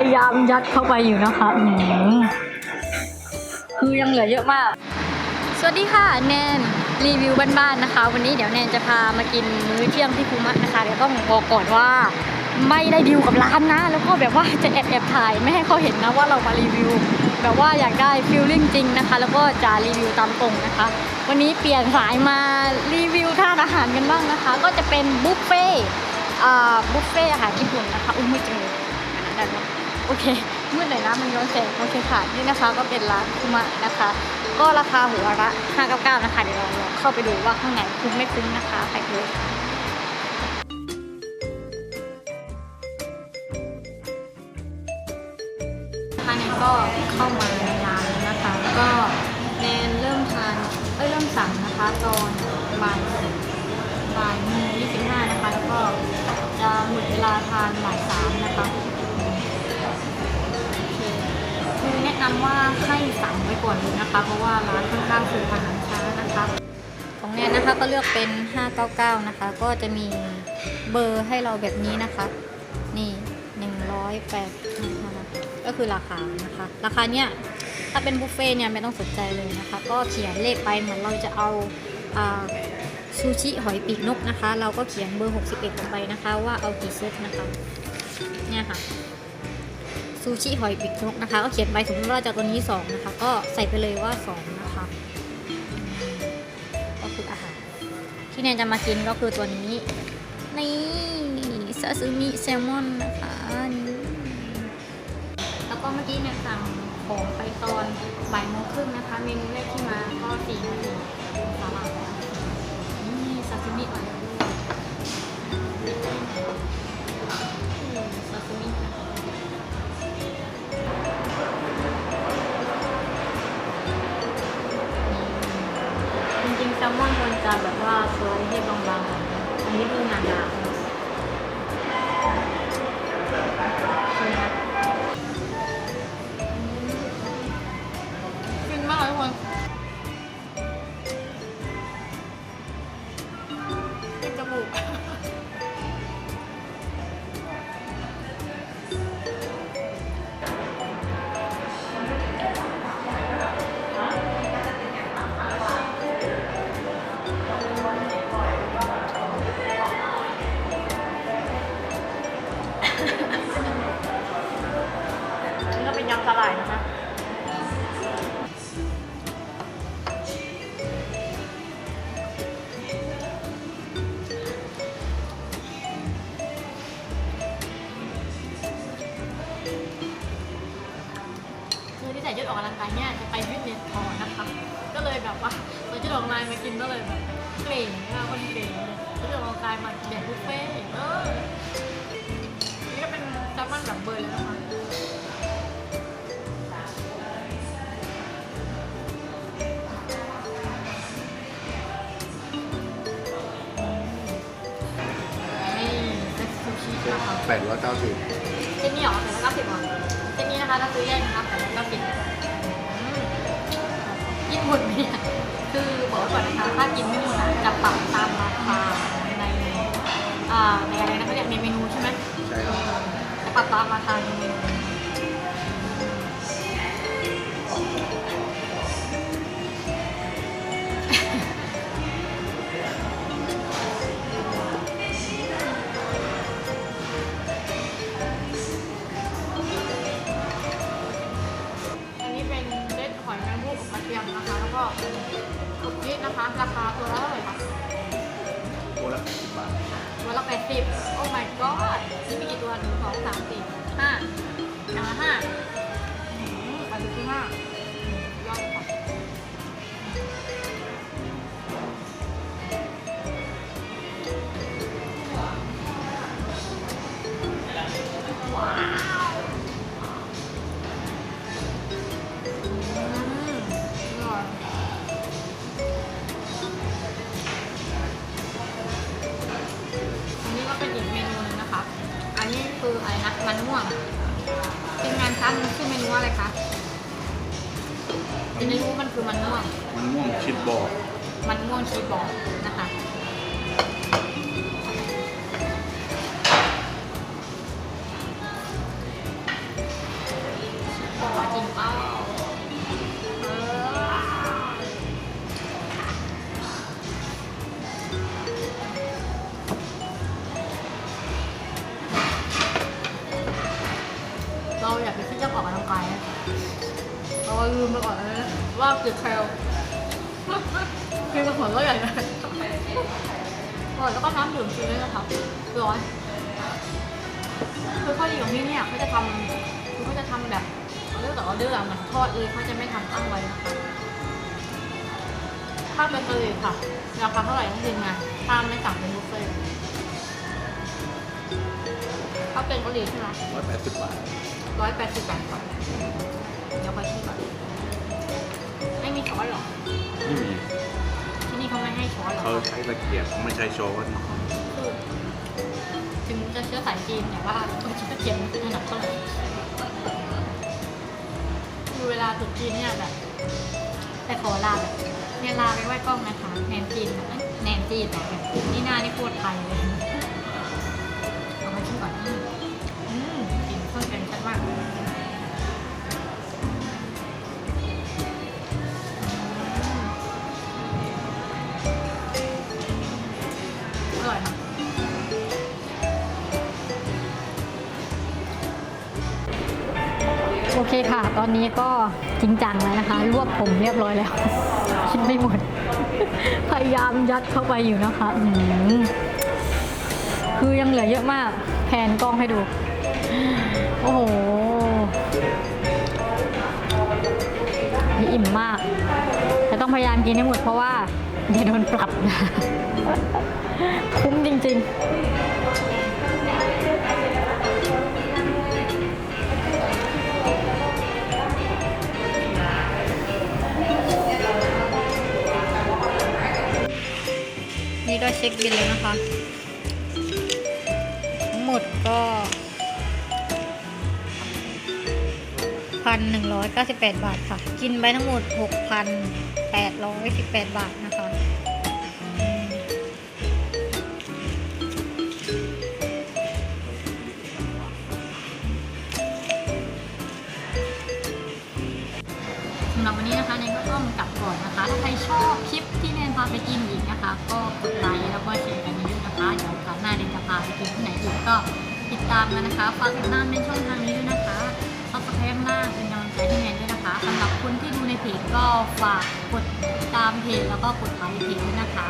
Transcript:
ยายามยัดเข้าไปอยู่นะคะคือยังเหลือเยอะมาก สวัสดีค่ะแนนรีวิวบ้านๆนะคะ วันนี้เดี๋ยวแนนจะพามากินมื้อเที่ยงที่คูมะนะคะเดี๋ยวต้องบอกก่อนว่าไม่ได้ดีลกับร้านนะ แล้วก็แบบว่าจะแอบแอบๆถ่ายไม่ให้เขาเห็นนะว่าเรามารีวิว แบบว่าอยากได้ฟิลลิ่งจริงนะคะ แล้วก็จะรีวิวตามตรงนะคะ วันนี้เปลี่ยนสายมารีวิวทานอาหารกันบ้างนะคะ ก็จะเป็นบุฟเฟ่บุฟเฟ่อาหารญี่ปุ่นนะคะ อุ้ยมืดจังเลยได้ไหม โอเคมืดหน่อยนะมันย้อนแสงโอเคค่ะนี่นะคะก็เป็นร้านคุมะนะคะ ก็ราคาหัวละ599นะคะเดี๋ยวเราลองเข้าไปดูว่าข้างในคุ้มไม่คุ้มนะคะไปเลยนะคะแนก็เข้ามาในร้านนะคะ ก็แนนเริ่มทานเอ้ยเริ่มสั่งนะคะตอนบ่ายบ่ายโมงยี่สิบห้านะคะแล้วก็จะหมดเวลาทานบ่ายสามนะคะ นะนำว่าให้สั่งไว้ก่อนเลยนะคะ เพราะว่าร้านค่อนข้างคืออาหารช้านะคะของแนนนะคะก็เลือกเป็น 599 นะคะ ก็จะมีเบอร์ให้เราแบบนี้นะคะ นี่108นะคะก็คือราคานะคะ ราคาเนี้ยถ้าเป็นบุฟเฟ่เนี่ยไม่ต้องสนใจเลยนะคะ ก็เขียนเลขไปเหมือนเราจะเอาอ่าซูชิหอยปีกนกนะคะ เราก็เขียนเบอร์ 61ลงไปนะคะ ว่าเอากี่เซตนะคะ เนี่ยค่ะ ซูชิหอยปีกนกนะคะ ก็เขียนไปสมมติว่าเราจะตัวนี้สองนะคะ ก็ใส่ไปเลยว่าสองนะคะ ก็คืออาหาร ที่แนนจะมากินก็คือตัวนี้นี่ซาซูมิแซลมอนนะคะนี่แล้วก็เมื่อกี้เนี่ยสั่งของไปตอนบ่ายโมงครึ่งนะคะ เมนูแรกที่มาก็สี่นาที ลมอนควรจะแบบว่าสวยให้บางๆอันนี้คือหนา อที่ใส่ชุดออกกำลังกายเนี่ยจะไปฟิตเนสก่อนนะคะ ก็เลยแบบว่าใส่ชุดออกกำลังกายมากินก็เลยแบบเกรงมากคนเกรงเลยชุดออกกำลังกายมาแบบบุฟเฟ่ต์เออนี่ก็เป็นแซลมอนแบบเบอร์เลยนะคะนี่เซ็ตซูชินะคะแปดร้อยเก้าสิบเส้นนี้เหรอแต่ละเก้าสิบเหรอเส้ นนี้นะคะถ้าซื้อแยกนะคะแต่ละเก้าสิบญี่ปุ่นเนี่ยคือบอกไว้ก่อนนะคะถ้ากินไม่หมดอะจะปรับตามราคาในอ่าในอะไรนะเขาเรียกในเมนูใช่ไหมใช่ครับจะปรับตามราคาในเมนู สามสี่ห้าอ่างห้าอันนี้คือห้า มันม่วงทีมงานคะมันชื่อเมนูว่าอะไรคะเมนูมันคือมันม่วง มันม่วงชิดบอก มันม่วงชีสบอลนะคะ ออกกำลังกายเราลืมไปก่อนเลยว่าเกินแคลกินกับหัวก็ใหญ่เลยะร่อนแล้วก็น้ำดื่มฟรีด้วยนะครับร้อนคือข้อดีของที่นี่เขาจะทำคือเขาจะทำแบบเรื่องแต่ออเดอร์เหมือนทอดเลยเขาจะไม่ทำตั้งไว้ถ้าวเบเกอรี่ค่ะราคาเท่าไหร่ต้องดึงไงถ้าไม่สั่งเป็นบุฟเฟ่ต์ข้าเป็นเกาหลีใช่ไหมร้อยแปดสิบบาท ร้อยแปดสิบบาทก่อนเดี๋ยวค่อยคิดก่อนไม่มีช้อนหรอไม่มีที่นี่เขาไม่ให้ช้อนหรอเขาใช้ตะเกียบไม่ใช้ช้อนคือถึงจะเชื้อสายจีนแต่ว่าคนชิ้นตะเกียบไม่เป็นถนัดเท่าไหร่คือเวลาตรุษจีนเนี่ยแบบแต่ขอลาแบบเนี่ยลาไปไหว้กล้องนะคะแนนจีนแบบเอ้ยแนนจีนแบบนี่หน้านี่โคตรไทย โอเคค่ะ ตอนนี้ก็จริงจังแล้วนะคะ รวบผมเรียบร้อยแล้ว คิดไม่หมด พยายามยัดเข้าไปอยู่นะคะอืมคือยังเหลือเยอะมาก แผนกล้องให้ดู โอ้โหนี่อิ่มมาก แต่ต้องพยายามกินให้หมดเพราะว่าเดี๋ยวโดนปรับนะ คุ้มจริงๆ ก็เช็คบินแล้วนะคะ ทั้งหมดก็พันหนึ่งร้อยเก้าสิบแปดบาทค่ะ กินไปทั้งหมดหกพันแปดร้อยสิบแปดบาทนะคะสำหรับวันนี้นะคะเนนก็ต้องกลับก่อนนะคะ ถ้าใครชอบคลิปาไปกินอีกนะคะ ก็กดไลค์แล้วก็แชร์กันเยอะๆนะคะ เดี๋ยวคราวหน้าเดนจะพาไปกินที่ไหนอีกก็ติดตามกันนะคะ ฝากติดตามในช่องทางนี้ด้วยนะคะซับสไครต์ข้างล่างเป็นกำลังใจให้แนนด้วยนะคะสำหรับคนที่ดูในเพจก็ฝากกดติดตามเพจแล้วก็กดไลค์เพจด้วยนะคะ